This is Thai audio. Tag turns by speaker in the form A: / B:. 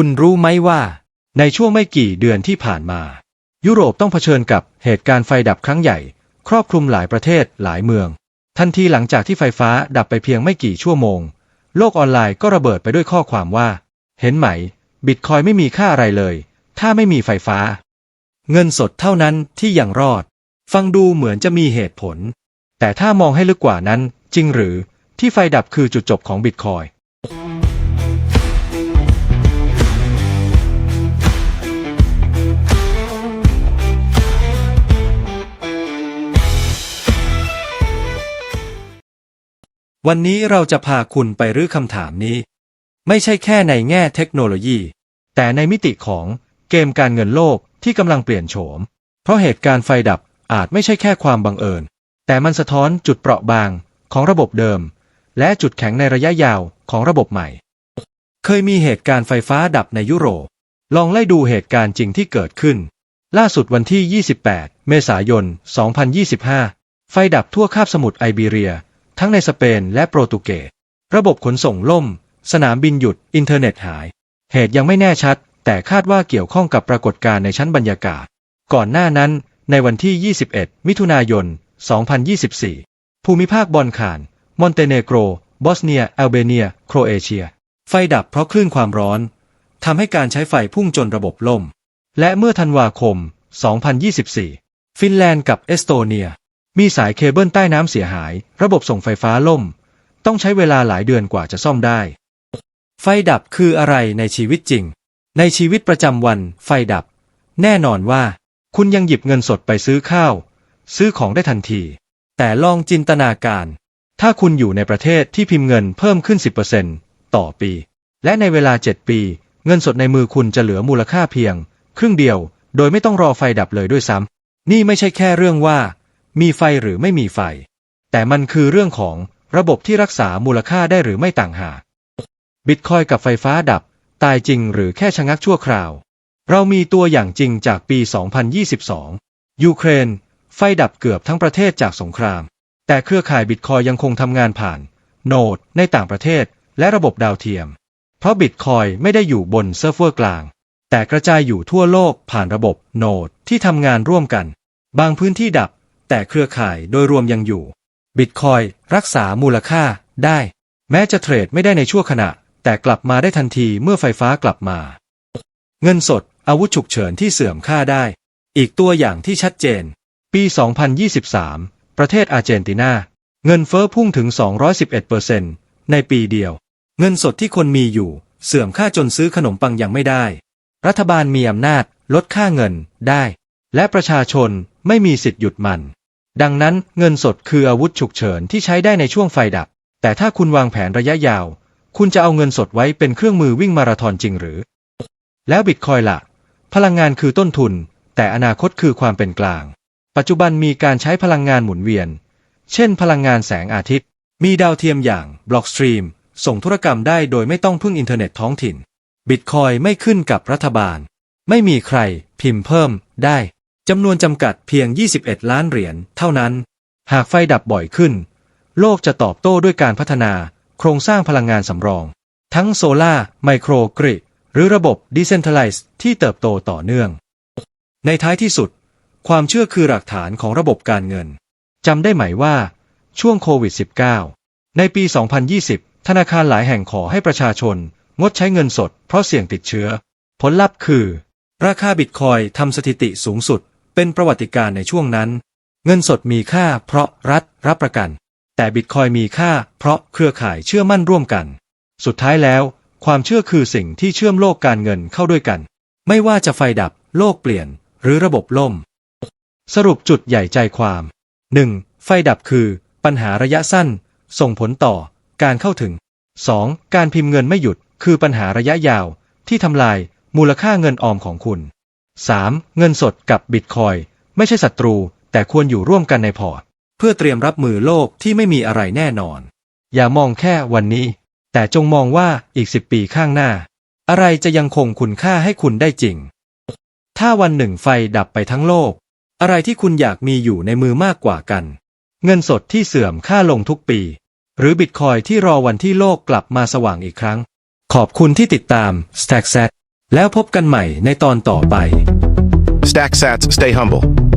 A: คุณรู้ไหมว่า ในช่วงไม่กี่เดือนที่ผ่านมา ยุโรปต้องเผชิญกับเหตุการณ์ไฟดับครั้งใหญ่ ครอบคลุมหลายประเทศหลายเมือง ทันทีหลังจากที่ไฟฟ้าดับไปเพียงไม่กี่ชั่วโมง โลกออนไลน์ก็ระเบิดไปด้วยข้อความว่า เห็นไหม บิตคอยไม่มีค่าอะไรเลย ถ้าไม่มีไฟฟ้า เงินสดเท่านั้นที่ยังรอด ฟังดูเหมือนจะมีเหตุผล แต่ถ้ามองให้ลึกกว่านั้นจริงหรือที่ไฟดับคือจุดจบของบิตคอย วันนี้เราจะพาคุณไปรื้อคำถามนี้ ไม่ใช่แค่ในแง่เทคโนโลยี แต่ในมิติของเกมการเงินโลกที่กำลังเปลี่ยนโฉม เพราะเหตุการณ์ไฟดับอาจไม่ใช่แค่ความบังเอิญ แต่มันสะท้อนจุดเปราะบางของระบบเดิม และจุดแข็งในระยะยาวของระบบใหม่ เคยมีเหตุการณ์ไฟฟ้าดับในยุโรป ลองไล่ดูเหตุการณ์จริงที่เกิดขึ้น ล่าสุดวันที่ 28 เมษายน 2025 ไฟดับทั่วคาบสมุทรไอเบีเรีย ทั้งในสเปนและโปรตุเกส ระบบขนส่งล่ม สนามบินหยุด อินเทอร์เน็ตหาย เหตุยังไม่แน่ชัด แต่คาดว่าเกี่ยวข้องกับปรากฏการณ์ในชั้นบรรยากาศ ก่อนหน้านั้น ในวันที่ 21 มิถุนายน 2024 ภูมิภาคบอลข่าน มอนเตเนโกร บอสเนียแอลเบเนีย โครเอเชีย ไฟดับเพราะคลื่นความร้อนทำให้การใช้ไฟพุ่งจนระบบล่ม และเมื่อธันวาคม 2024 ฟินแลนด์กับเอสโตเนีย มีสายเคเบิลใต้น้ำเสียหาย ระบบส่งไฟฟ้าล่ม ต้องใช้เวลาหลายเดือนกว่าจะซ่อมได้ ไฟดับคืออะไรในชีวิตจริง ในชีวิตประจำวัน ไฟดับ แน่นอนว่า คุณยังหยิบเงินสดไปซื้อข้าว ซื้อของได้ทันที แต่ลองจินตนาการ ถ้าคุณอยู่ในประเทศที่พิมพ์เงินเพิ่มขึ้น 10%ต่อปี และในเวลา 7 ปี เงินสดในมือคุณจะเหลือมูลค่าเพียง ครึ่งเดียว โดยไม่ต้องรอไฟดับเลยด้วยซ้ำนี่ไม่ใช่แค่เรื่องว่า มีไฟหรือไม่มีไฟ แต่มันคือเรื่องของระบบที่รักษามูลค่าได้หรือไม่ต่างหากบิตคอยกับไฟฟ้าดับ ตายจริงหรือแค่ชะงักชั่วคราว เรามีตัวอย่างจริงจากปี 2022 ยูเครน ไฟดับเกือบทั้งประเทศจากสงคราม แต่เครือข่ายบิตคอยยังคงทำงานผ่าน โนดในต่างประเทศ และระบบดาวเทียม เพราะบิตคอยไม่ได้อยู่บนเซิร์ฟเวอร์กลาง แต่กระจายอยู่ทั่วโลกผ่านระบบโนดที่ทำงานร่วมกัน บางพื้นที่ดับ แต่เครือข่ายโดยรวมยังอยู่บิตคอยรักษามูลค่าได้ แม้จะเทรดไม่ได้ในชั่วขณะ แต่กลับมาได้ทันทีเมื่อไฟฟ้ากลับมา เงินสดอาวุธฉุกเฉินที่เสื่อมค่าได้ อีกตัวอย่างที่ชัดเจน ปี 2023 ประเทศอาร์เจนตินา เงินเฟ้อพุ่งถึง 211%ในปีเดียว เงินสดที่คนมีอยู่ เสื่อมค่าจนซื้อขนมปังยังไม่ได้ รัฐบาลมีอำนาจลดค่าเงินได้ และประชาชนไม่มีสิทธิ์หยุดมัน ดังนั้นเงินสดคืออาวุธฉุกเฉินที่ใช้ได้ในช่วงไฟดับ แต่ถ้าคุณวางแผนระยะยาว คุณจะเอาเงินสดไว้เป็นเครื่องมือวิ่งมาราธอนจริงหรือ แล้วบิตคอยล่ะ พลังงานคือต้นทุน แต่อนาคตคือความเป็นกลาง ปัจจุบันมีการใช้พลังงานหมุนเวียน เช่น พลังงานแสงอาทิตย์ มีดาวเทียมอย่าง Blockstream ส่งธุรกรรมได้โดยไม่ต้องพึ่งอินเทอร์เน็ตท้องถิ่น บิตคอยไม่ขึ้นกับรัฐบาล ไม่มีใครพิมพ์เพิ่มได้ จำนวนจำกัดเพียง 21 ล้านเหรียญเท่านั้น หากไฟดับบ่อยขึ้น โลกจะตอบโต้ด้วยการพัฒนาโครงสร้างพลังงานสำรอง ทั้งโซลาไมโครกริดหรือระบบดิเซนท r ล z e d ที่เติบโตต่อเนื่อง ในท้ายที่สุด ความเชื่อคือหลักฐานของระบบการเงินจำได้ไหมว่า ช่วงโควิด -19 ในปี 2020 ธนาคารหลายแห่งขอให้ประชาชน งดใช้เงินสดเพราะเสี่ยงติดเชื้อ ผลลัพธ์คือ ราคาบิตคอยทำสถิติสูงสุด เป็นประวัติการในช่วงนั้น เงินสดมีค่าเพราะรัฐรับประกัน แต่บิตคอยมีค่าเพราะเครือข่ายเชื่อมั่นร่วมกัน สุดท้ายแล้ว ความเชื่อคือสิ่งที่เชื่อมโลกการเงินเข้าด้วยกัน ไม่ว่าจะไฟดับ โลกเปลี่ยน หรือระบบล่ม สรุปจุดใหญ่ใจความ 1. ไฟดับคือ ปัญหาระยะสั้น ส่งผลต่อ การเข้าถึง 2. การพิมพ์เงินไม่หยุด คือปัญหาระยะยาว ที่ทำลายมูลค่าเงินออมของคุณ 3. เงินสดกับบิตคอยไม่ใช่ศัตรู แต่ควรอยู่ร่วมกันในพอร์ต เพื่อเตรียมรับมือโลกที่ไม่มีอะไรแน่นอน อย่ามองแค่วันนี้ แต่จงมองว่าอีกสิบปีข้างหน้า อะไรจะยังคงคุณค่าให้คุณได้จริง ถ้าวันหนึ่งไฟดับไปทั้งโลก อะไรที่คุณอยากมีอยู่ในมือมากกว่ากัน เงินสดที่เสื่อมค่าลงทุกปี หรือบิตคอยที่รอวันที่โลกกลับมาสว่างอีกครั้ง ขอบคุณที่ติดตาม Stackset แล้วพบกันใหม่ในตอนต่อไป
B: Stack sats, stay humble.